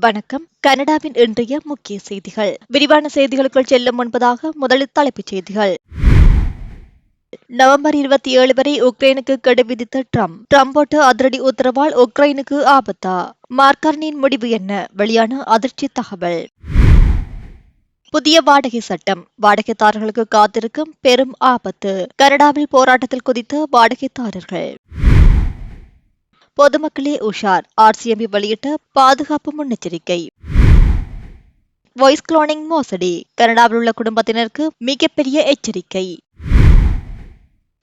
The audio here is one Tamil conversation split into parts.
வணக்கம். கனடாவின் இன்றைய முக்கிய செய்திகள். விரிவான செய்திகளுக்குள் செல்லும் முன்பதாக முதலில் தலைப்புச் செய்திகள். நவம்பர் இருபத்தி ஏழு வரை உக்ரைனுக்கு கெடு விதித்த ட்ரம்ப். ட்ரம்ப் போட்டு அதிரடி உத்தரவால் உக்ரைனுக்கு ஆபத்தா? மார்கார்னியின் முடிவு என்ன? வெளியான அதிர்ச்சி தகவல். புதிய வாடகை சட்டம். வாடகைதாரர்களுக்கு காத்திருக்கும் பெரும் ஆபத்து. கனடாவில் போராட்டத்தில் குதித்த வாடகைதாரர்கள். பொதுமக்களே உஷார். ஆர்சிஎம்பி வெளியிட்ட பாதுகாப்பு முன்னெச்சரிக்கை. வாய்ஸ் குளோனிங் மோசடி. கனடாவில் உள்ள குடும்பத்தினருக்கு மிகப்பெரிய எச்சரிக்கை.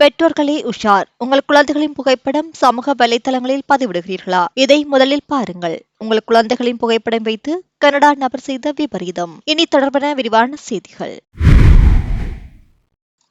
பெற்றோர்களே உஷார். உங்கள் குழந்தைகளின் புகைப்படம் சமூக வலைதளங்களில் பதிவிடுகிறீர்களா? இதை முதலில் பாருங்கள். உங்கள் குழந்தைகளின் புகைப்படம் வைத்து கனடா நபர் செய்த விபரீதம். இனி தொடர்பான விரிவான செய்திகள்.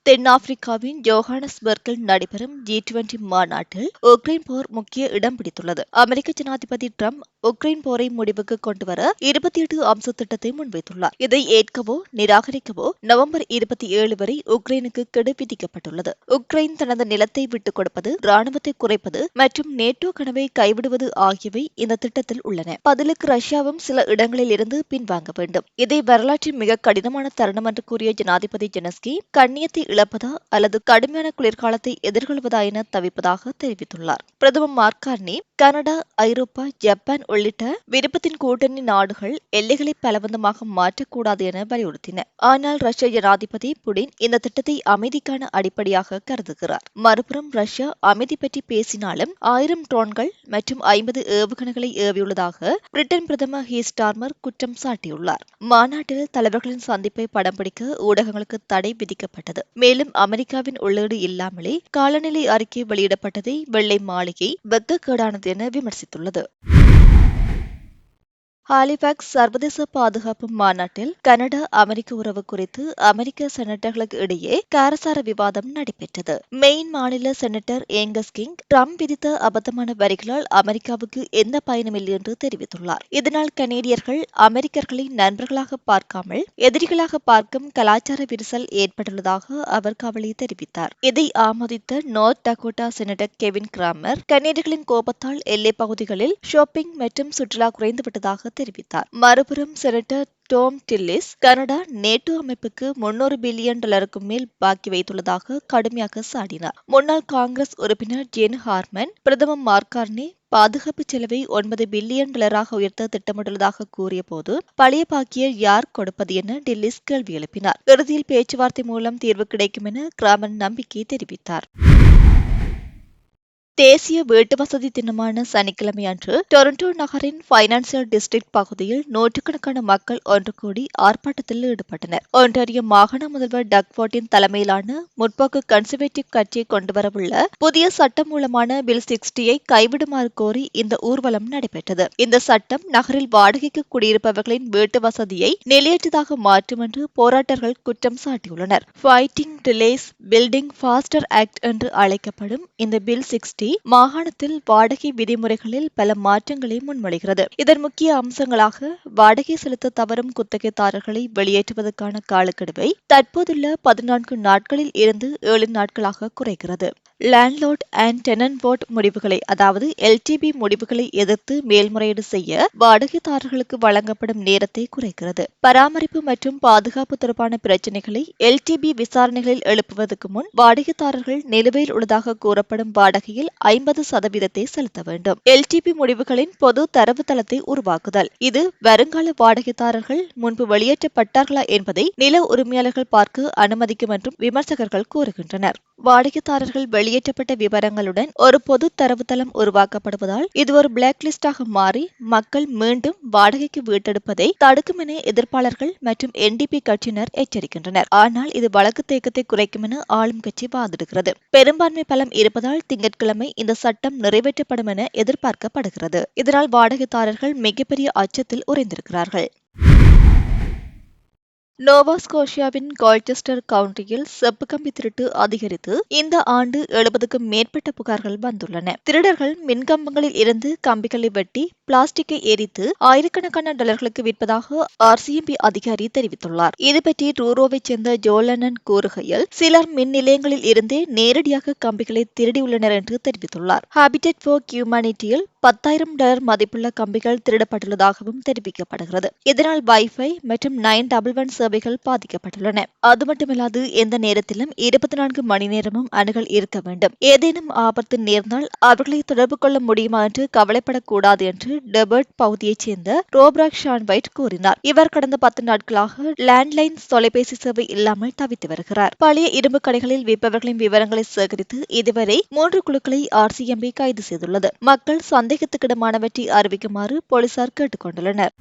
தென்னாப்பிரிக்காவின் ஜோஹானஸ்பர்கில் நடைபெறும் ஜி டுவெண்டி மாநாட்டில் உக்ரைன் போர் முக்கிய இடம் பிடித்துள்ளது. அமெரிக்க ஜனாதிபதி டிரம்ப் உக்ரைன் போரை முடிவுக்கு கொண்டுவர இருபத்தி எட்டு அம்ச திட்டத்தை முன்வைத்துள்ளார். இதை ஏற்கவோ நிராகரிக்கவோ நவம்பர் இருபத்தி ஏழு வரை உக்ரைனுக்கு கெடு விதிக்கப்பட்டுள்ளது. உக்ரைன் தனது நிலத்தை விட்டுக் கொடுப்பது ராணுவத்தை குறைப்பது மற்றும் நேட்டோ கனவை கைவிடுவது ஆகியவை இந்த திட்டத்தில் உள்ளன. பதிலுக்கு ரஷ்யாவும் சில இடங்களில் இருந்து பின்வாங்க வேண்டும். இதை வரலாற்றின் மிக கடினமான தருணம் என்று கூறிய ஜனாதிபதி ஜெனஸ்கி கண்ணியத்தை இழப்பதா அல்லது கடுமையான குளிர்காலத்தை எதிர்கொள்வதா என தவிப்பதாக தெரிவித்துள்ளார். பிரதமர் மார்கார்னி கனடா ஐரோப்பா ஜப்பான் உள்ளிட்ட விருப்பத்தின் கூட்டணி நாடுகள் எல்லைகளை பலவந்தமாக மாற்றக்கூடாது என வலியுறுத்தின. ஆனால் ரஷ்ய ஜனாதிபதி புடின் இந்த திட்டத்தை அமைதிக்கான அடிப்படையாக கருதுகிறார். மறுபுறம் ரஷ்யா அமைதி பற்றி பேசினாலும் ஆயிரம் ட்ரோன்கள் மற்றும் ஐம்பது ஏவுகணைகளை ஏவியுள்ளதாக பிரிட்டன் பிரதமர் ஹீ ஸ்டார்மர் குற்றம் சாட்டியுள்ளார். மாநாட்டில் தலைவர்களின் சந்திப்பை படம் பிடிக்க ஊடகங்களுக்கு தடை விதிக்கப்பட்டது. மேலும் அமெரிக்காவின் உள்ளீடு இல்லாமலே காலநிலை அறிக்கை வெளியிடப்பட்டதை வெள்ளை மாளிகை வெக்கக்கேடானது என விமர்சித்துள்ளது. ஹாலிபாக்ஸ் சர்வதேச பாதுகாப்பு மாநாட்டில் கனடா அமெரிக்க உறவு குறித்து அமெரிக்க செனட்டர்களுக்கு இடையே காரசார விவாதம் நடைபெற்றது. மெயின் மாநில செனட்டர் ஏங்கஸ் கிங் ட்ரம்ப் விதித்த அபத்தமான வரிகளால் அமெரிக்காவுக்கு எந்த பயனும் இல்லை என்று தெரிவித்துள்ளார். இதனால் கனேடியர்கள் அமெரிக்கர்களை நண்பர்களாக பார்க்காமல் எதிரிகளாக பார்க்கும் கலாச்சார விரிசல் ஏற்பட்டுள்ளதாக அவர் கவலை தெரிவித்தார். இதை ஆமோதித்த North Dakota senator Kevin Cramer கனேடியர்களின் கோபத்தால் எல்லைப் பகுதிகளில் ஷாப்பிங் மற்றும் சுற்றுலா குறைந்துவிட்டதாக தெரிவித்தார். மறுபுறம் senator Thom Tillis Canada NATO அமைப்புக்கு முன்னூறு பில்லியன் டாலருக்கும் மேல் பாக்கி வைத்துள்ளதாக கடுமையாக சாடினார். முன்னாள் காங்கிரஸ் உறுப்பினர் ஜேன் ஹார்மன் பிரதமர் மார்கார்னி பாதுகாப்பு செலவை ஒன்பது பில்லியன் டாலராக உயர்த்த திட்டமிட்டுள்ளதாக கூறிய போது பழைய பாக்கியை யார் கொடுப்பது என டில்லிஸ் கேள்வி எழுப்பினார். இறுதியில் பேச்சுவார்த்தை மூலம் தீர்வு கிடைக்கும் என கிராமன் நம்பிக்கை தெரிவித்தார். தேசிய வீட்டு வசதி தினமான சனிக்கிழமை அன்று டொரண்டோ நகரின் பைனான்சியல் டிஸ்ட்ரிக்ட் பகுதியில் நூற்றுக்கணக்கான மக்கள் ஒன்று கூடி ஆர்ப்பாட்டத்தில் ஈடுபட்டனர். ஒன்றாரிய மாகாண முதல்வர் டக்வாட்டின் தலைமையிலான முற்போக்கு கன்சர்வேட்டிவ் கட்சியை கொண்டுவரவுள்ள புதிய சட்டம் மூலமான பில் சிக்ஸ்டியை கைவிடுமாறு கோரி இந்த ஊர்வலம் நடைபெற்றது. இந்த சட்டம் நகரில் வாடகைக்கு குடியிருப்பவர்களின் வீட்டு வசதியை நிலையற்றதாக மாற்றும் என்று போராட்டர்கள் குற்றம் சாட்டியுள்ளனர். Fighting relays building foster act என்று அழைக்கப்படும் இந்த பில் சிக்ஸ்டி மாகாணத்தில் வாடகை விதிமுறைகளில் பல மாற்றங்களை முன்மொழிகிறது. இதன் முக்கிய அம்சங்களாக வாடகை செலுத்த தவறும் குத்தகைதாரர்களை வெளியேற்றுவதற்கான காலக்கெடுவை தற்போதுள்ள பதினான்கு நாட்களில் இருந்து ஏழு நாட்களாக குறைக்கிறது. லேண்ட்லோட் அண்ட் டெனன்ட் போர்ட் முடிவுகளை அதாவது எல்டிபி முடிவுகளை எதிர்த்து மேல்முறையீடு செய்ய வாடகைதாரர்களுக்கு வழங்கப்படும் நேரத்தை குறைக்கிறது. பராமரிப்பு மற்றும் பாதுகாப்பு தொடர்பான பிரச்சினைகளை எல்டிபி விசாரணைகளில் எழுப்புவதற்கு முன் வாடகைதாரர்கள் நிலுவையில் உள்ளதாக கூறப்படும் வாடகையில் ஐம்பது சதவீதத்தை செலுத்த வேண்டும். எல்டிபி முடிவுகளின் பொது தரவுத்தளத்தை உருவாக்குதல். இது வருங்கால வாடகைதாரர்கள் முன்பு வெளியேற்றப்பட்டார்களா என்பதை நில உரிமையாளர்கள் பார்க்க அனுமதிக்கும் என்றும் விமர்சகர்கள் கூறுகின்றனர். வாடகைதாரர்கள் வெளியேற்றப்பட்ட விவரங்களுடன் ஒரு பொது தரவுத்தளம் உருவாக்கப்படுவதால் இது ஒரு பிளாக் லிஸ்டாக மாறி மக்கள் மீண்டும் வாடகைக்கு வீட்டெடுப்பதை தடுக்கும் என எதிர்ப்பாளர்கள் மற்றும் என்டிபி கட்சியினர் எச்சரிக்கின்றனர். ஆனால் இது வழக்கு தேக்கத்தை குறைக்கும் என ஆளும் கட்சி வாதிடுகிறது. பெரும்பான்மை பலம் இருப்பதால் திங்கட்கிழமை இந்த சட்டம் நிறைவேற்றப்படும் என எதிர்பார்க்கப்படுகிறது. இதனால் வாடகைதாரர்கள் மிகப்பெரிய அச்சத்தில் உறைந்திருக்கிறார்கள். நோவா ஸ்கோஷியாவின் கால்செஸ்டர் கவுண்டியில் செப்பு கம்பி திருட்டு அதிகரித்து இந்த ஆண்டு எழுபதுக்கும் மேற்பட்ட புகார்கள் வந்துள்ளன. திருடர்கள் மின்கம்பங்களில் இருந்து கம்பிகளை வெட்டி பிளாஸ்டிக்கை எரித்து ஆயிரக்கணக்கான டாலர்களுக்கு விற்பதாக ஆர்சிஎம்பி அதிகாரி தெரிவித்துள்ளார். இதுபற்றி ரூரோவைச் சேர்ந்த ஜோலனன் கூறுகையில் சிலர் மின் நிலையங்களில் இருந்தே நேரடியாக கம்பிகளை திருடியுள்ளனர் என்று தெரிவித்துள்ளார். ஹாபிடெட் ஃபார் ஹியூமானிட்டியில் பத்தாயிரம் டாலர் மதிப்புள்ள கம்பிகள் திருடப்பட்டுள்ளதாகவும் தெரிவிக்கப்படுகிறது. இதனால் வைஃபை மற்றும் நைன் டபுள் ஒன் சேவைகள் பாதிக்கப்பட்டுள்ளன. அது மட்டுமில்லாது எந்த நேரத்திலும் இருபத்தி நான்கு மணி நேரமும் அணுகல் இருக்க வேண்டும். ஏதேனும் ஆபத்து நேர்ந்தால் அவர்களை தொடர்பு கொள்ள முடியுமா என்று கவலைப்படக்கூடாது என்று டெபர்ட் பகுதியைச் சேர்ந்த ரோப்ராக் ஷான் வைட் கூறினார். இவர் கடந்த பத்து நாட்களாக லேண்ட்லைன் தொலைபேசி சேவை இல்லாமல் தவித்து வருகிறார். பழைய இரும்பு கடைகளில் விற்பவர்களின் விவரங்களை சேகரித்து இதுவரை மூன்று குழுக்களை ஆர்சிஎம்பி கைது செய்துள்ளது. மக்கள் சந்தேகத்துக்கிடமானவற்றை அறிவிக்குமாறு போலீசார் கேட்டுக் கொண்டுள்ளனர்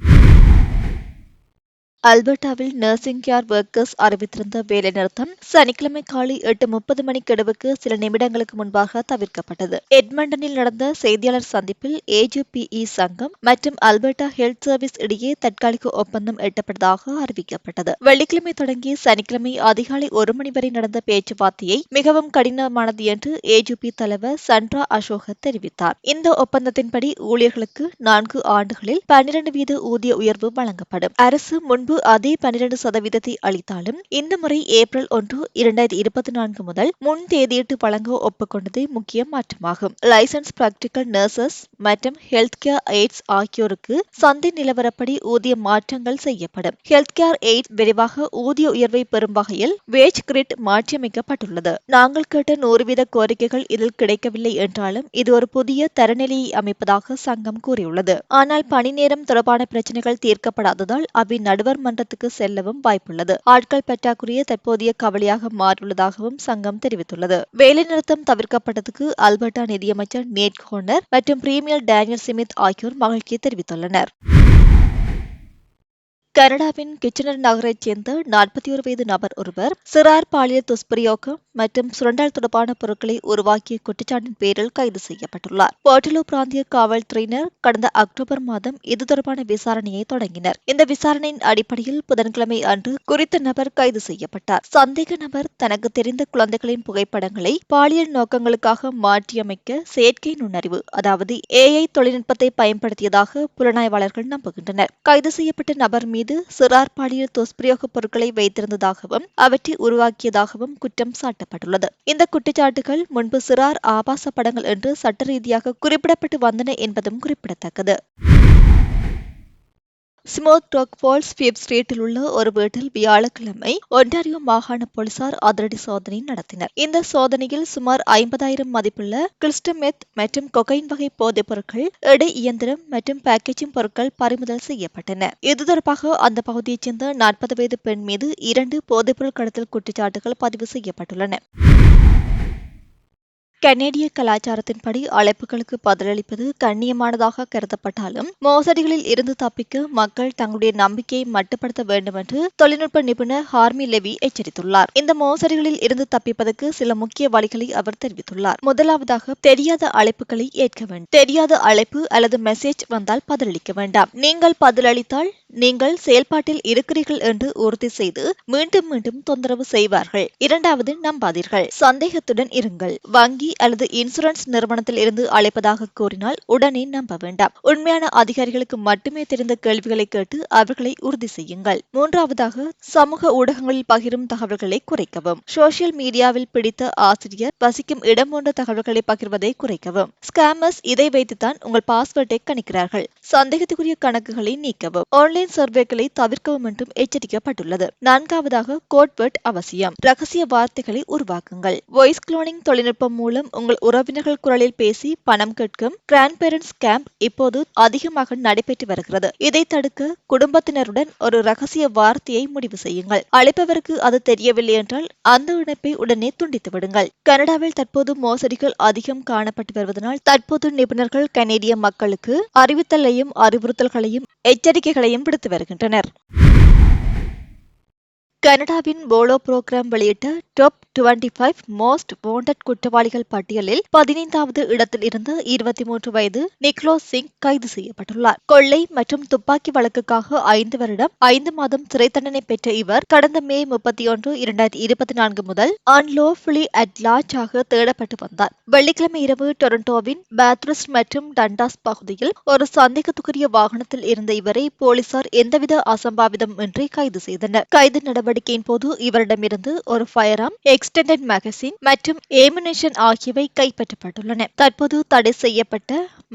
அல்பர்டாவில் நர்சிங் கேர் ஒர்க்கர்ஸ் அறிவித்திருந்த வேலைநிறுத்தம் சனிக்கிழமை காலை எட்டு முப்பது மணிக்கெடுவுக்கு சில நிமிடங்களுக்கு முன்பாக தவிர்க்கப்பட்டது. எட்மண்டனில் நடந்த செய்தியாளர் சந்திப்பில் ஏஜிபிஇ சங்கம் மற்றும் அல்பர்டா ஹெல்த் சர்வீஸ் இடையே தற்காலிக ஒப்பந்தம் எட்டப்பட்டதாக அறிவிக்கப்பட்டது. வெள்ளிக்கிழமை தொடங்கி சனிக்கிழமை அதிகாலை ஒரு மணி வரை நடந்த பேச்சுவார்த்தையை மிகவும் கடினமானது என்று ஏஜிபி தலைவர் சண்ட்ரா அசோக தெரிவித்தார். இந்த ஒப்பந்தத்தின்படி ஊழியர்களுக்கு நான்கு ஆண்டுகளில் பன்னிரண்டு வீத ஊதிய உயர்வு வழங்கப்படும். அரசு முன்பு அதே பனிரெண்டு சதவீதத்தை அளித்தாலும் இந்த முறை ஏப்ரல் ஒன்று இரண்டாயிரத்தி இருபத்தி நான்கு முதல் முன் தேதியிட்டு வழங்க ஒப்புக்கொண்டது முக்கிய மாற்றமாகும். லைசன்ஸ் பிராக்டிக்கல் நர்சஸ் மற்றும் ஹெல்த் கேர் எய்ட்ஸ் ஆகியோருக்கு சந்தை நிலவரப்படி ஊதிய மாற்றங்கள் செய்யப்படும். ஹெல்த் கேர் எய்ட்ஸ் விரைவாக ஊதிய உயர்வை பெறும் வகையில் வேஜ் கிரிட் மாற்றியமைக்கப்பட்டுள்ளது. நாங்கள் கேட்ட நூறு வீத கோரிக்கைகள் இதில் கிடைக்கவில்லை என்றாலும் இது ஒரு புதிய தரநிலையை அமைப்பதாக சங்கம் கூறியுள்ளது. ஆனால் பணி நேரம் தொடர்பான பிரச்சனைகள் தீர்க்கப்படாததால் அவை நடுவர் மன்றத்துக்கு செல்லவும் வாய்ப்புள்ளது. ஆட்கள் பற்றாக்குறையே தற்போதைய கவலையாக மாறியுள்ளதாகவும் சங்கம் தெரிவித்துள்ளது. வேலைநிறுத்தம் தவிர்க்கப்பட்டதுக்கு அல்பர்டா நிதியமைச்சர் நேட் ஹோனர் மற்றும் பிரீமியர் டேனியல் சிமித் ஆகியோர் மகிழ்ச்சி தெரிவித்துள்ளனர். கனடாவின் கிச்சனர் நகரைச் சேர்ந்த நாற்பத்தி ஒரு வயது நபர் ஒருவர் சிறார் பாலியல் துஷ்பிரயோகம் மற்றும் சுரண்டல் தொடர்பான பொருட்களை உருவாக்கிய குற்றச்சாட்டின் பேரில் கைது செய்யப்பட்டுள்ளார். போர்டிலோ பிராந்திய காவல்துறையினர் கடந்த அக்டோபர் மாதம் இது தொடர்பான விசாரணையை தொடங்கினர். இந்த விசாரணையின் அடிப்படையில் புதன்கிழமை அன்று குறித்த நபர் கைது செய்யப்பட்டார். சந்தேக நபர் தனக்கு தெரிந்த குழந்தைகளின் புகைப்படங்களை பாலியல் நோக்கங்களுக்காக மாற்றியமைக்க செயற்கை நுண்ணறிவு அதாவது ஏஐ தொழில்நுட்பத்தை பயன்படுத்தியதாக புலனாய்வாளர்கள் நம்புகின்றனர். கைது செய்யப்பட்ட நபர் மீது மீது சிறார் பாலியல் துஷ்பிரயோக பொருட்களை வைத்திருந்ததாகவும் அவற்றை உருவாக்கியதாகவும் குற்றம் சாட்டப்பட்டுள்ளது. இந்த குற்றச்சாட்டுகள் முன்பு சிறார் ஆபாச படங்கள் என்று சட்ட ரீதியாக குறிப்பிடப்பட்டு வந்தன என்பதும் குறிப்பிடத்தக்கது. ஸ்மோக் டாக் ஃபால்ஸ் ஃபிப் ஸ்ட்ரீட்டில் உள்ள ஒரு வீட்டில் வியாழக்கிழமை ஒன்டாரியோ மாகாண போலீசார் அதிரடி சோதனை நடத்தினர். இந்த சோதனையில் சுமார் ஐம்பதாயிரம் மதிப்புள்ள கிறிஸ்டமெத் மற்றும் கொகைன் வகை போதைப் பொருட்கள் எடை இயந்திரம் மற்றும் பேக்கேஜிங் பொருட்கள் பறிமுதல் செய்யப்பட்டன. இது தொடர்பாக அந்த பகுதியைச் சேர்ந்த நாற்பது வயது பெண் மீது இரண்டு போதைப்பொருள் கடத்தல் குற்றச்சாட்டுகள் பதிவு செய்யப்பட்டுள்ளன. கனேடிய கலாச்சாரத்தின்படி அழைப்புகளுக்கு பதிலளிப்பது கண்ணியமானதாக கருதப்பட்டாலும் மோசடிகளில் இருந்து தப்பிக்க மக்கள் தங்களுடைய நம்பிக்கையை மட்டுப்படுத்த வேண்டும் என்று தொழில்நுட்ப நிபுணர் ஹார்மி லெவி எச்சரித்துள்ளார். இந்த மோசடிகளில் இருந்து தப்பிப்பதற்கு சில முக்கிய வழிகளை அவர் தெரிவித்துள்ளார். முதலாவதாக தெரியாத அழைப்புகளை ஏற்க வேண்டும். தெரியாத அழைப்பு அல்லது மெசேஜ் வந்தால் பதிலளிக்க வேண்டாம். நீங்கள் பதிலளித்தால் நீங்கள் செயல்பாட்டில் இருக்கிறீர்கள் என்று உறுதி செய்து மீண்டும் மீண்டும் தொந்தரவு செய்வார்கள். இரண்டாவது நம்பாதீர்கள். சந்தேகத்துடன் இருங்கள். வங்கி அல்லது இன்சூரன்ஸ் நிறுவனத்தில் இருந்து அழைப்பதாக கூறினால் உடனே நம்ப வேண்டாம். உண்மையான அதிகாரிகளுக்கு மட்டுமே தெரிந்த கேள்விகளை கேட்டு அவர்களை உறுதி செய்யுங்கள். மூன்றாவதாக சமூக ஊடகங்களில் பகிரும் தகவல்களை குறைக்கவும். சோசியல் மீடியாவில் பிடித்த ஆசிரியர் வசிக்கும் இடம் போன்ற தகவல்களை பகிர்வதை குறைக்கவும். ஸ்கேமர்ஸ் இதை வைத்துத்தான் உங்கள் பாஸ்வேர்டை கணிக்கிறார்கள். சந்தேகத்துக்குரிய கணக்குகளை நீக்கவும். ஆன்லைன் சர்வேக்களை தவிர்க்கவும் என்றும் எச்சரிக்கப்பட்டுள்ளது. நான்காவதாக கோட்வேர்ட் அவசியம். ரகசிய வார்த்தைகளை உருவாக்குங்கள். வாய்ஸ் குளோனிங் தொழில்நுட்பம் மூலம் உங்கள் உறவினர்கள் குரலில் பேசி பணம் கேட்கும் கிராண்ட் பேரண்ட்ஸ் கேம்ப் இப்போது அதிகமாக நடைபெற்று வருகிறது. இதை தடுக்க குடும்பத்தினருடன் ஒரு ரகசிய வார்த்தையை முடிவு செய்யுங்கள். அழைப்பவருக்கு அது தெரியவில்லை என்றால் அந்த இணைப்பை உடனே துண்டித்து விடுங்கள். கனடாவில் தற்போது மோசடிகள் அதிகம் காணப்பட்டு வருவதனால் தற்போது நிபுணர்கள் கனேடிய மக்களுக்கு அறிவித்தலையும் அறிவுறுத்தல்களையும் எச்சரிக்கைகளையும் விடுத்து வருகின்றனர். கனடாவின் போலோ புரோகிராம் வெளியிட்ட top twenty five most wanted குற்றவாளிகள் பட்டியலில் பதினைந்தாவது இடத்தில் இருந்து இருபத்தி மூன்று வயது நிக்லோஸ் சிங் கைது செய்யப்பட்டுள்ளார். கொள்ளை மற்றும் துப்பாக்கி வழக்குக்காக ஐந்து வருடம் ஐந்து மாதம் சிறை தண்டனை பெற்ற இவர் கடந்த மே முப்பத்தி ஒன்று இரண்டாயிரத்தி இருபத்தி நான்கு முதல் அன்லோஃபுலி அட் லார்ஜ் ஆக தேடப்பட்டு வந்தார். வெள்ளிக்கிழமை இரவு டொரண்டோவின் பேத்ரஸ் மற்றும் டண்டாஸ் பகுதியில் ஒரு சந்தேகத்துக்குரிய வாகனத்தில் இருந்த இவரை போலீசார் எந்தவித அசம்பாவிதம் இன்றி கைது செய்தனர். கைது நடவடிக்கை நடவடிக்கையின் போது இவரிடமிருந்து ஒரு ஃபயராம் எக்ஸ்டெண்டட் மேகசின் மற்றும் ஏமினேஷன் ஆகியவை கைப்பற்றப்பட்டுள்ளன. தற்போது தடை செய்யப்பட்ட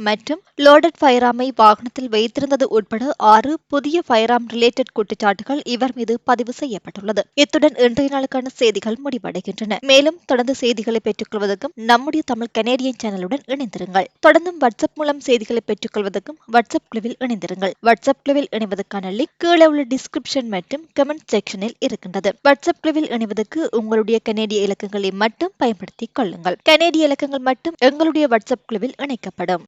மற்றும் லோடட் ஃபயராமை வாகனத்தில் வைத்திருந்தது உட்பட ஆறு புதிய ஃபயராம் ரிலேட்டட் குற்றச்சாட்டுகள் இவர் மீது பதிவு செய்யப்பட்டுள்ளது. இத்துடன் இன்றைய நாளுக்கான செய்திகள் முடிவடைகின்றன. மேலும் தொடர்ந்து செய்திகளை பெற்றுக் கொள்வதற்கும் நம்முடைய தமிழ் கனேடியன் சேனலுடன் இணைந்திருங்கள். தொடர்ந்தும் வாட்ஸ்அப் மூலம் செய்திகளை பெற்றுக் கொள்வதற்கும் வாட்ஸ்அப் குழுவில் இணைந்திருங்கள். வாட்ஸ்அப் குழுவில் இணைவதற்கான லிங்க் கீழே உள்ள டிஸ்கிரிப்ஷன் மற்றும் கமெண்ட் செக்ஷனில் இருக்கின்றது. வாட்ஸ்அப் குழுவில் இணைவதற்கு உங்களுடைய கனேடிய இலக்கங்களை மட்டும் பயன்படுத்திக் கொள்ளுங்கள். கனேடிய இலக்கங்கள் மட்டும் எங்களுடைய வாட்ஸ்அப் குழுவில் இணைக்கப்படும்.